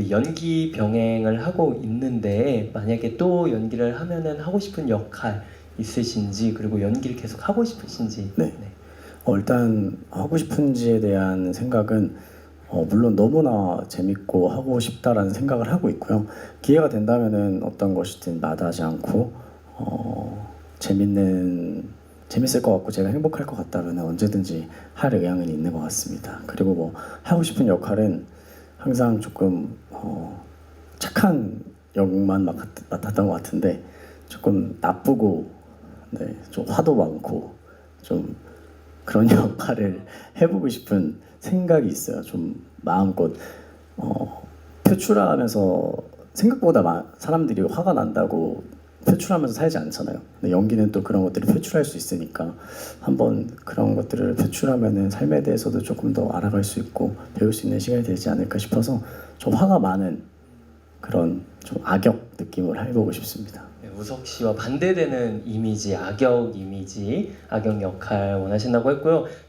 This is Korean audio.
우리 연기 병행을 하고 있는데 만약에 또 연기를 하면은 하고 싶은 역할 있으신지 그리고 연기를 계속 하고 싶으신지 네. 어, 일단 하고 싶은지에 대한 생각은 어, 물론 너무나 재밌고 하고 싶다라는 생각을 하고 있고요. 기회가 된다면은 어떤 것이든 마다하지 않고 어, 재밌는 재밌을 것 같고 제가 행복할 것 같다면 언제든지 할 의향은 있는 것 같습니다. 그리고 뭐 하고 싶은 역할은 항상 조금 어, 착한 맡- 맡았던 것 같은데 조금 나쁘고 네, 좀 화도 많고 좀 그런 역할을 해보고 싶은 생각이 있어요. 좀 마음껏 어, 표출하면서 생각보다 마- 사람들이 화가 난다고 표출하면서 살지 않잖아요. 근데 연기는 또 그런 것들을 표출할 수 있으니까 한번 그런 것들을 표출하면은 삶에 대해서도 조금 더 알아갈 수 있고 배울 수 있는 시간이 되지 않을까 싶어서 좀 화가 많은 그런 좀 악역 느낌을 해보고 싶습니다. 네, 우석 씨와 반대되는 이미지, 악역 이미지, 악역 역할 원하신다고 했고요.